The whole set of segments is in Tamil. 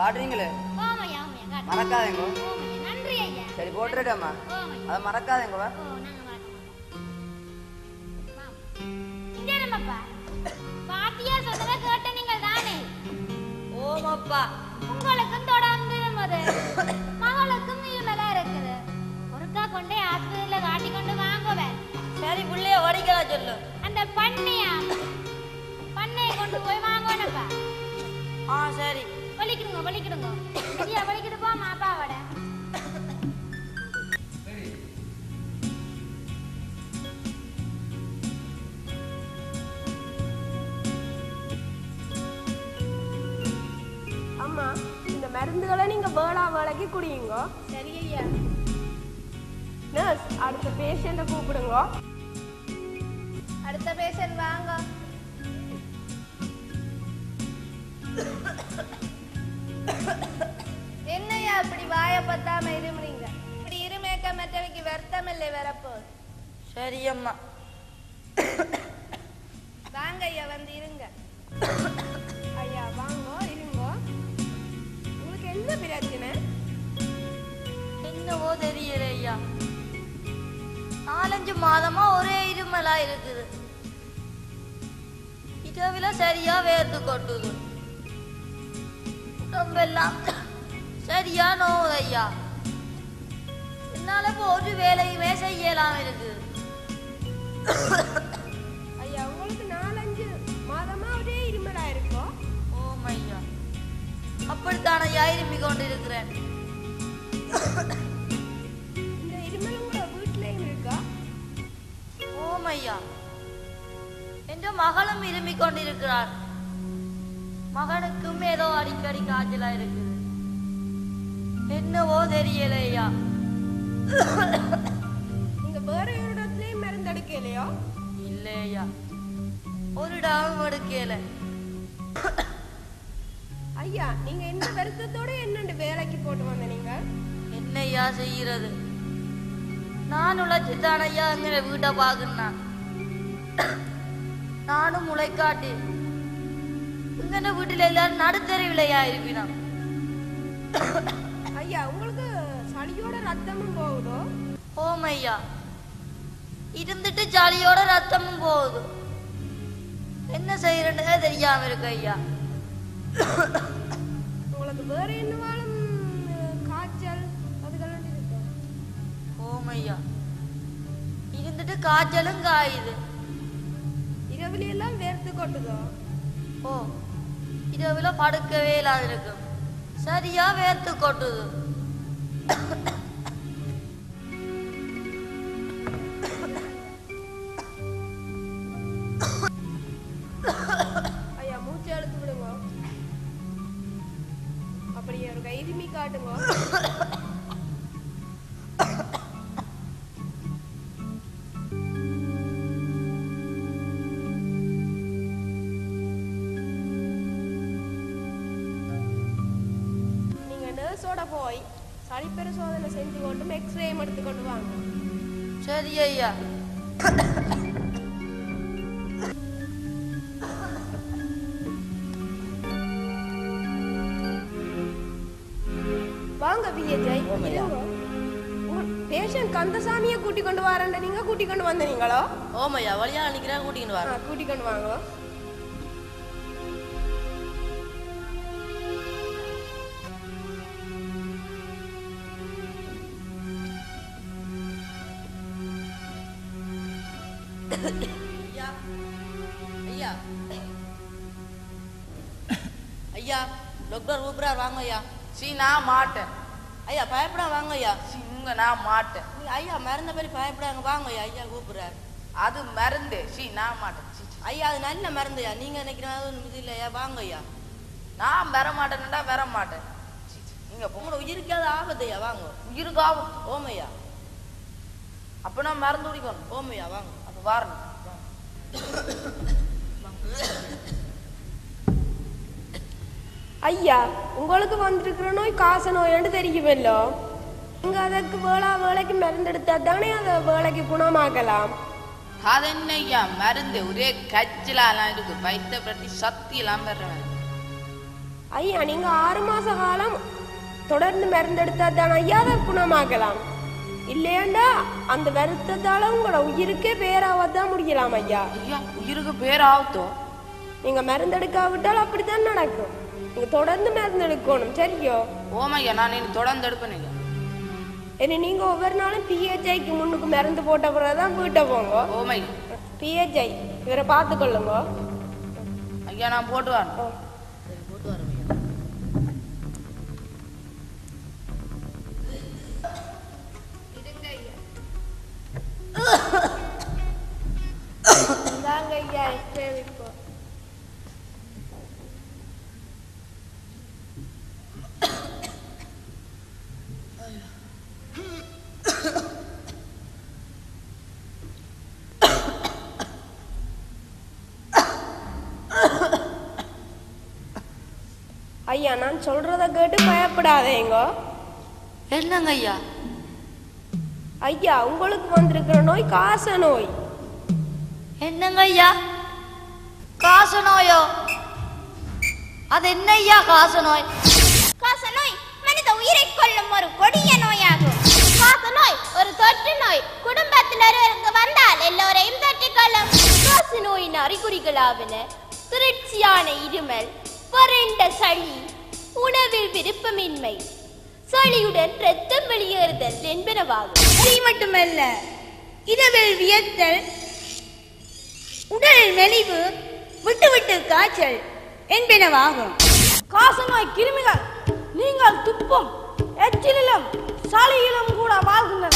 காட்டுறீங்களே? ஓமையா ஓமையா காட்டு மறக்காதீங்க. ஓமையா நன்றி ஐயா. சரி போட்டுருட்டேம்மா ஓமையா. அதை மறக்காதீங்க ஓமப்பா. உங்களுக்கும் தொடர்ந்து மகளுக்கும் இருமலா இருக்குது. ஒருக்கா கொண்டே ஆஸ்பத்திரியில காட்டி கொண்டு வாங்குவேன். சரி புள்ளைய வடிக்கிறா சொல்லு. அந்த பண்ணையை வலிக்கிடுங்க வலிக்கிடுங்க சரியா வலிக்கிட்டு போ மாப்பாவோட அம்மா இந்த மருந்துகளை நீங்க வேளா வேலைக்கு குடியுங்க. சரி ஐயா. நர்ஸ் அடுத்த பேஷண்ட்டை கூப்பிடுங்க. அடுத்த பேஷண்ட் வாங்க. என்னையா இப்படி வாய பத்தாம இருமுறீங்க? இப்படி இருமேக்க மற்றவைக்கு வருத்தம் இல்லை வரப்போ சரி அம்மா வாங்க ஐயா வந்து இருங்க. ஐயா வாங்க இருங்க. உங்களுக்கு என்ன பிரச்சனை என்னவோ தெரியல ஐயா. நாலஞ்சு மாதமா ஒரே இருமலா இருக்குது. இரவுல சரியா வேர்த்து கொட்டுது. உடம்பெல்லாம் சரியா நோவுது ஐயா? என்னால இப்போ ஒரு வேலையுமே செய்யலாம் இருக்குது ஐயா உங்களுக்கு நாலஞ்சு மாதமா ஒரே இருமலா இருக்கும் ஓம் ஐயா. அப்படித்தான் ஐயா இருமி கொண்டிருக்கிறேன். இந்த இருமல் உங்க வீட்லயும் இருக்கா? ஓம் ஐயா. என்ற மகளும் இருமி கொண்டிருக்கிறார் மகனுக்கும் ஏதோ அடிக்கடி காய்ச்சலா இருக்குது என்னவோ தெரியல ஐயா நீங்க வேற ஒரு இடத்துலயும் மருந்து எடுக்கலையோ? இல்லை ஐயா ஒரு டாவும் எடுக்கல. ஐயா நீங்க என்ன வருத்தத்தோட என்னண்டு வேலைக்கு போட்டு வந்த நீங்க? என்ன ஐயா செய்யறது? நான் உழைச்சுதான் ஐயா எங்க வீட்டை பார்க்கணும் நானும் முளைக்காட்டி இங்க வீட்டுல எல்லாரும் நடுத்தருவிலையா இருப்பினா ஐயா உங்களுக்கு சளியோட ரத்தமும் போகுதோ? ஓம் ஐயா இருந்துட்டு ஜாலியோட ரத்தமும் போகுது. என்ன செய்யறேன்னு தெரியாம இருக்கு ஐயா. உங்களுக்கு வேற என்னவாலும் அஹ், காய்ச்சல்? அதுக்கெல்லாம் இருக்கா. ஓம் ஐயா இருந்துட்டு காய்ச்சலும் காயுது. இரவுல எல்லாம் வேர்த்து கொட்டுதோ? ஓ இரவுல படுக்கவே இல்லாதிருக்கும் சரியா வேர்த்து கொட்டுது. ஐயா மூச்சு அழுத்து விடுங்க. அப்படியே ஒரு கைதுமி காட்டுங்க. சளிப்பெரு சோதனை செஞ்சு கொண்டு எக்ஸ்ரேம் எடுத்து கொண்டு வாங்க. சரி ஐயா. வாங்க பிஏஜை பேஷண்ட் கந்தசாமியை கூட்டி கொண்டு வரேன் நீங்க கூட்டி கொண்டு வந்தீங்களோ ஓமையா வழியா நிக்கிறேன் கூட்டிக்கிட்டு ஆ, கூட்டி கொண்டு வாங்க. ஐயா ஐயா டாக்டர் கூப்பிடார் வாங்க ஐயா சீ நான் மாட்டேன் ஐயா பயப்படா வாங்க ஐயா சீ உங்க நான் மாட்டேன் நீ ஐயா மருந்த பேர் பயப்படாங்க வாங்க ஐயா ஐயா கூப்பிடுறார் அது மருந்து சீ நான் மாட்டேன். ஐயா அது நல்ல மருந்து ஐயா நீங்க நினைக்கிற மாதிரி இது இல்லையா வாங்க ஐயா நான் வர மாட்டேன்டா வர மாட்டேன். நீங்க உங்களோட உயிருக்கு அது ஆபத்து ஐயா வாங்க உயிருக்காகும் ஓமையா அப்ப நான் மருந்து குடிக்கணும் ஓமையா வாங்க வரணும் ஐயா உங்களுக்கு வந்திருக்கிற நோய் காச நோயாண்டு தெரியுமல்லோ? நீங்க அதற்கு வேளா வேலைக்கு மருந்தெடுத்தா தானே அதை வேலைக்கு குணமாக்கலாம். அது என்ன ஐயா மருந்து? ஒரே கச்சிலாலாம் இருக்கு. வைத்த பிரட்டி சக்தி எல்லாம் பெறவேன். ஐயா நீங்க ஆறு மாச காலம் தொடர்ந்து மருந்தெடுத்தா தான் ஐயா அதை குணமாக்கலாம். இல்லையாண்டா அந்த வருத்தத்தால உங்களோட உயிருக்கே பேராவதான் முடியலாம் ஐயா. ஐயா உயிருக்கு பேர் ஆகுத்தோ நீங்க மருந்தெடுக்காவிட்டால் அப்படித்தான் நடக்கும். நீங்க தொடர்ந்து மருந்தெடுக்கணும் சரியோ? ஓமையா நான் இனி தொடர்ந்து எடுப்பேன் இனி நீங்க ஒவ்வொரு நாளும் பிஹெச்ஐக்கு முன்னுக்கு மருந்து போட்ட பிறகுதான் வீட்டை போங்க. ஓமை பிஹெச்ஐ இவரை பார்த்துக்கொள்ளுங்க. ஐயா நான் போட்டு வரேன். ஐயா நான் சொல்றத கேட்டு பயப்படாதேங்க என்னங்க ஐயா? ஐயா உங்களுக்கு வந்திருக்கிற நோய் காச நோய். என்னங்க ஐயா? காச நோயோ? அது என்ன ஐயா காச நோய்? காசநோய் மனித உயிரை கொல்லும் ஒரு கொடிய நோயாகும். காசநோய் ஒரு தொற்று நோய். குடும்பத்தில் ஒருவருக்கு வந்தால் எல்லோரையும் தொற்றிக்கொள்ளும் காசு நோயின் அறிகுறிகளாவன. திருச்சியான இருமல் சளி உணவில் விருப்பமின்மை சளியுடன் இரத்தம் வெளியேறுதல் என்பனவாகும். சளி மட்டுமல்ல இரவில் வியர்த்தல் உடலில் மெலிவு விட்டு விட்டு காய்ச்சல் என்பனவாகும். காசநோய் கிருமிகள் நீங்கள் துப்பும் எச்சிலும் சளியிலும் கூட வாழ்கின்றன.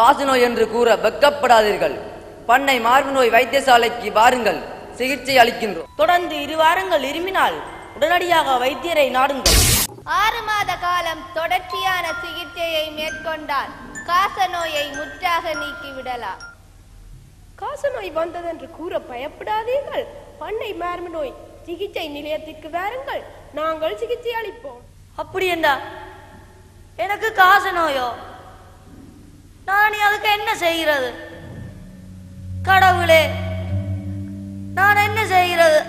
காசநோய் என்று கூற வெக்கப்படாதீர்கள் பண்ணை மார்பு நோய் வைத்தியசாலைக்கு வாருங்கள். சிகிச்சை அளிக்கின்றோம். தொடர்ந்து இரு வாரங்கள் இருமினால் உடனடியாக வைத்தியரை நாடுங்கள். ஆறு மாத காலம் தொடர்ச்சியான சிகிச்சையை மேற்கொண்டால் காசநோயை முற்றாக நீக்கிவிடலாம். காச நோய் வந்ததென்று கூற பயப்படாதீர்கள். பண்ணை மார்பு நோய் சிகிச்சை நிலையத்திற்கு வாருங்கள். நாங்கள் சிகிச்சை அளிப்போம். அப்படி என்றா? எனக்கு காச நோயோ நான் அதுக்கு என்ன செய்கிறது? கடவுளே நான் என்ன செய்கிறது?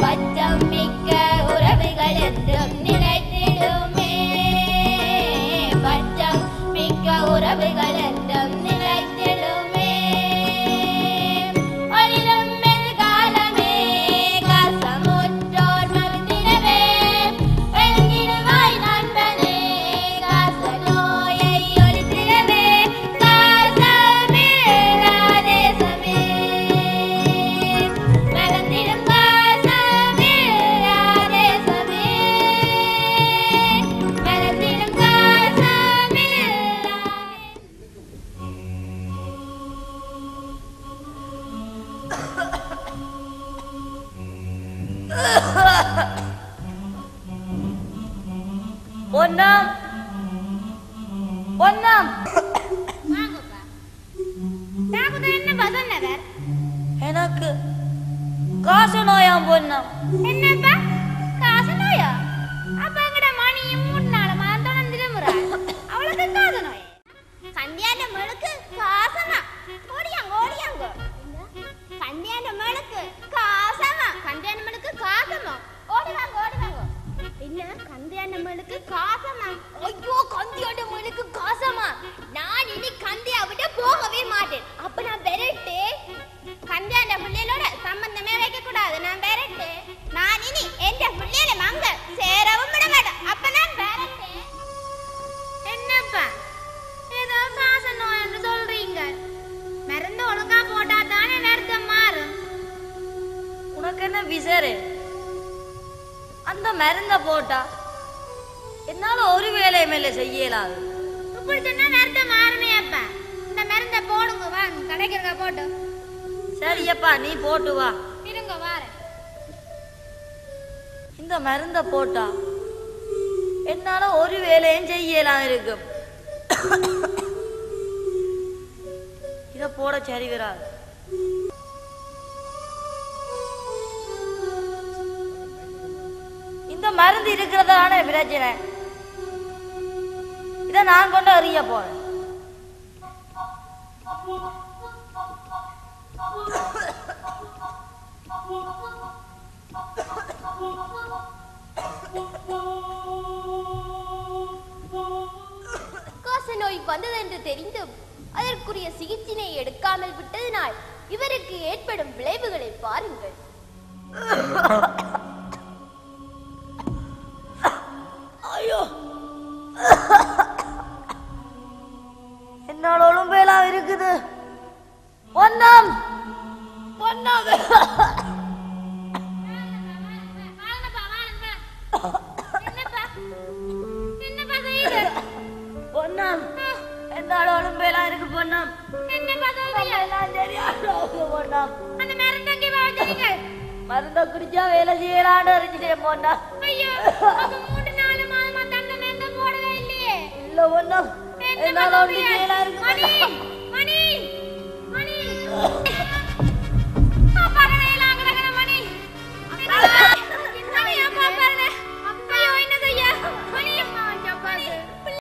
But எனக்கு காசு நோயாம் பொன்னம் போட்டா என்னால ஒரு வேலையை மேல செய்யலாது இப்படி சொன்னா மாறுமே அப்பா. இந்த மருந்தை போடுங்க வாங்க கிடைக்கிறதா போட்டு. சரியப்பா நீ போட்டு வா. இருங்க வாரேன். இந்த மருந்த போட்டா. என்னால ஒரு வேலையும் செய்யலாம் இருக்கும் இத போட சரி வராது மருந்து இருக்கிறதான பிரச்சனை? இத நான் கொண்டு அறிய போறேன். காச நோய் வந்ததென்று தெரிந்தும் அதற்குரிய சிகிச்சையை எடுக்காமல் விட்டதினால் இவருக்கு ஏற்படும் விளைவுகளை பாருங்கள். மருந்த குடிச்சா வேலை செய்யலான்னு அறிஞ்சிட்டேன் போனா மூணு மணி மணி மணி.